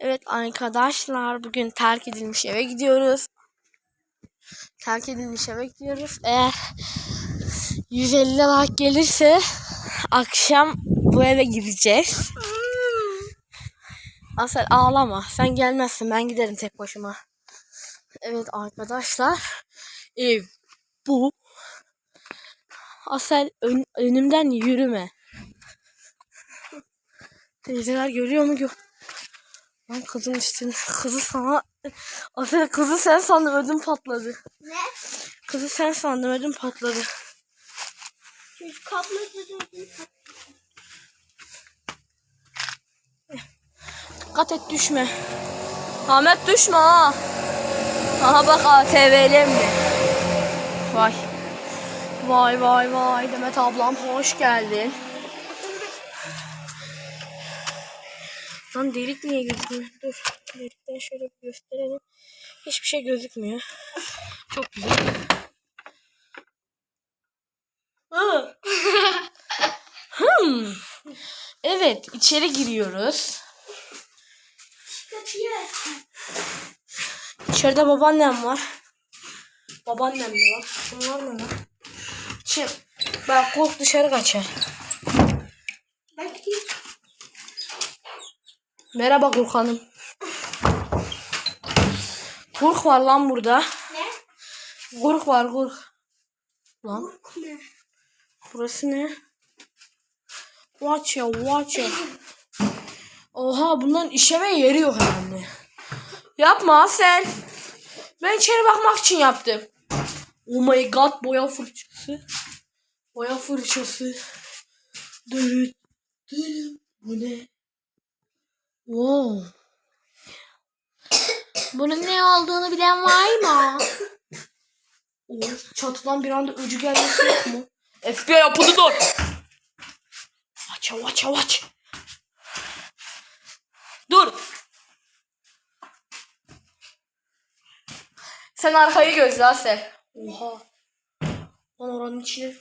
Evet arkadaşlar bugün terk edilmiş eve gidiyoruz. Terk edilmiş eve gidiyoruz. Eğer 150 like gelirse akşam bu eve gireceğiz. Asel ağlama. Sen gelmezsin. Ben giderim tek başıma. Evet arkadaşlar. Ev bu. Asel ön- önümden yürüme. Teyzeler görüyor mu? Gör Lan kızın üstüne. Kızı sana... Asel kızı sen sandım ödüm patladı. Ne? Kızı sen sandım ödüm patladı. Çocuk kablo tutuyorsun. Dikkat et düşme. Ahmet düşme ha. Aha bak ATV'li mi? Vay. Vay vay vay Demet ablam hoş geldin. Lan delik niye gözükmüyor? Dur. Delikten şöyle gösterelim. Hiçbir şey gözükmüyor. Çok güzel. Hmm. Evet içeri giriyoruz. İçeride babaannem var. Babaannem de var. Bunlar ne lan? Çık. Bak kork dışarı kaçar. Ben gideyim. Merhaba Kurk Hanım. Kurk var lan burada. Ne? Kurk var kurk. Lan Ne? burası ne? Watch ya watch ya. Oha bunların işeme yeri yok herhalde. Yapma sen. Ben içeri bakmak için yaptım. Oh my god boya fırçası. Boya fırçası. Dürüt. Dürüt. Bu ne? Wow. Bunun ne olduğunu bilen var mı? Oh, çatıdan bir anda öcü gelmesi yok mu? FBI yapıldı dur. Aç aç aç. Dur. Sen arkayı gözle Asel. Oha. Lan oranın içine.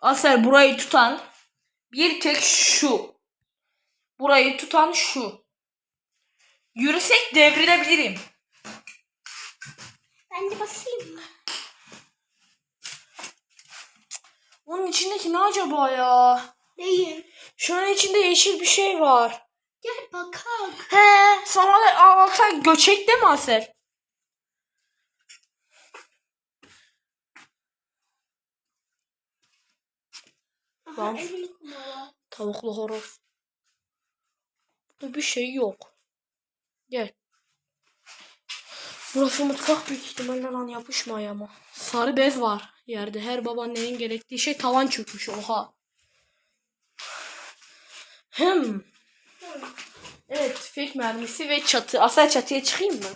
Asel burayı tutan bir tek şu. Burayı tutan şu. Yürüsek devrilebilirim. Ben de basayım mı? Onun içindeki ne acaba ya? Değil. Şunun içinde yeşil bir şey var. Gel bakalım. He, sana da alta göçek de mi? Aha, Lan. elini. Tavuklu horoz. Burada bir şey yok. Gel. Burası mutfak büyük ihtimalle lan yapışma ayağıma. Sarı bez var yerde. Her babaannenin gerektiği şey tavan çökmüş. Oha. Hem. Evet tüfek mermisi ve çatı. Asel çatıya çıkayım mı?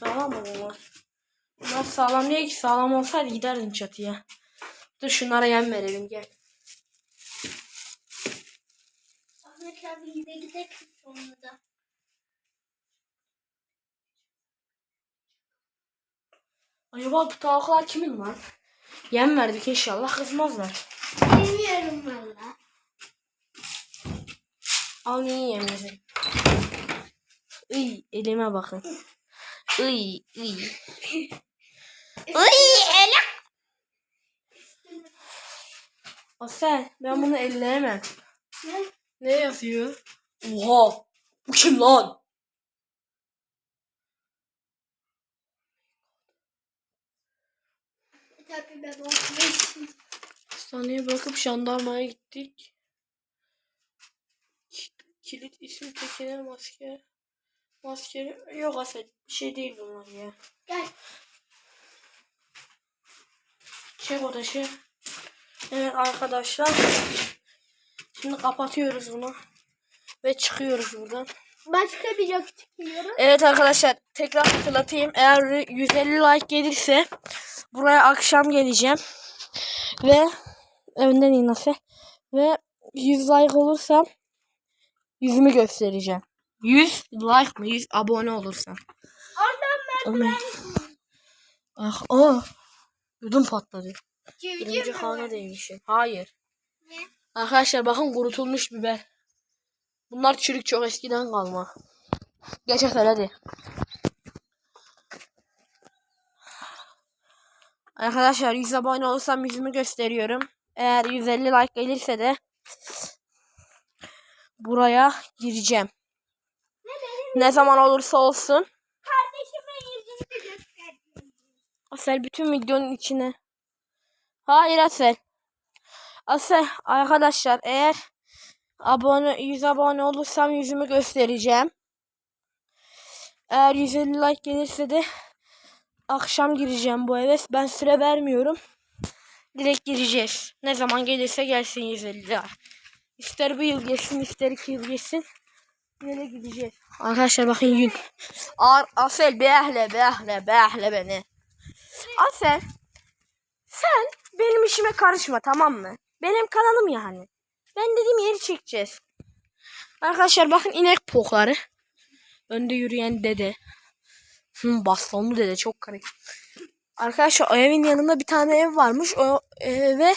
Sağlam mı baba? Bunlar sağlam değil ki. Sağlam olsaydı giderdim çatıya. Dur şunlara yem verelim gel. Ahmet abi yine gidelim sonra da. Acaba bu tavuklar kimin lan? Yem verdik inşallah kızmazlar. Bilmiyorum valla. Al neyi yemesi? Iy elime bakın. Iy iy. Iy ele. Asel ben bunu elleyemem. Ne? Ne yazıyor? Oha. Bu kim lan? Tabii ben. Hastaneye bırakıp jandarmaya gittik. Kilit isim tekeler maske. Maske yok Asel. Bir şey değil bunlar ya. Gel. Çek o taşı. Evet arkadaşlar. Şimdi kapatıyoruz bunu. Ve çıkıyoruz buradan. Başka bir yok çıkıyorum. Evet arkadaşlar tekrar hatırlatayım. Eğer 150 like gelirse buraya akşam geleceğim. Ve önden in Afe. Ve 100 like olursam yüzümü göstereceğim. 100 like mı? 100 abone olursam. Oradan Aman. Ah, oh. Ödüm patladı. ben Birinci kana değmişim. Hayır. Ne? Arkadaşlar bakın kurutulmuş biber. Bunlar çürük çok eskiden kalma. Asel hadi. Arkadaşlar 100 abone olursam yüzümü gösteriyorum. Eğer 150 like gelirse de buraya gireceğim. Ne zaman olursa olsun. Asel bütün videonun içine. Hayır Asel. Asel arkadaşlar eğer abone 100 abone olursam yüzümü göstereceğim. Eğer 150 like gelirse de akşam gireceğim bu eve. Ben süre vermiyorum. Direkt gireceğiz. Ne zaman gelirse gelsin 150 like. İster bir yıl geçsin ister iki yıl geçsin. Yine gideceğiz. Arkadaşlar bakın yün. Ar Asel behle behle behle beni. Asel sen benim işime karışma tamam mı? Benim kanalım yani. Ben dediğim yeri çekeceğiz. Arkadaşlar bakın inek pokları. Önde yürüyen dede. Hı, bastonlu dede çok garip. Arkadaşlar o evin yanında bir tane ev varmış. O eve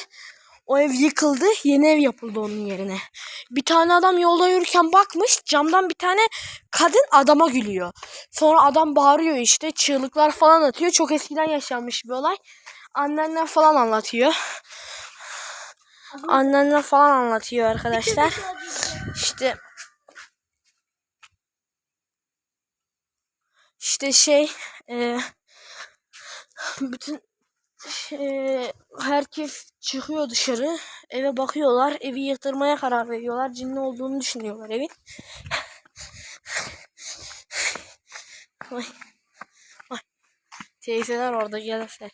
o ev yıkıldı. Yeni ev yapıldı onun yerine. Bir tane adam yolda yürürken bakmış. Camdan bir tane kadın adama gülüyor. Sonra adam bağırıyor işte. Çığlıklar falan atıyor. Çok eskiden yaşanmış bir olay. Annenler falan anlatıyor. Annenler falan anlatıyor arkadaşlar. İşte işte şey e, bütün e, herkes çıkıyor dışarı eve bakıyorlar evi yıktırmaya karar veriyorlar cinli olduğunu düşünüyorlar evin Ay. Ay. teyzeler orada gelirse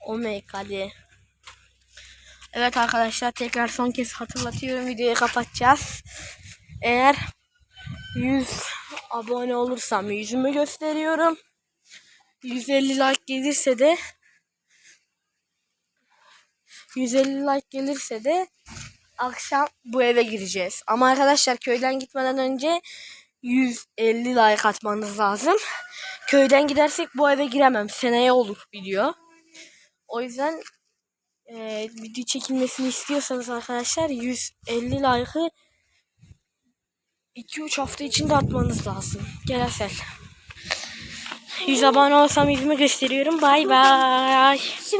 o hadi Evet arkadaşlar tekrar son kez hatırlatıyorum videoyu kapatacağız. Eğer 100 abone olursam yüzümü gösteriyorum. 150 like gelirse de 150 like gelirse de akşam bu eve gireceğiz. Ama arkadaşlar köyden gitmeden önce 150 like atmanız lazım. Köyden gidersek bu eve giremem. Seneye olur video. O yüzden e, video çekilmesini istiyorsanız arkadaşlar 150 like'ı 2-3 hafta içinde atmanız lazım. Gel Asel. 100 abone olsam yüzümü gösteriyorum. Bay bay.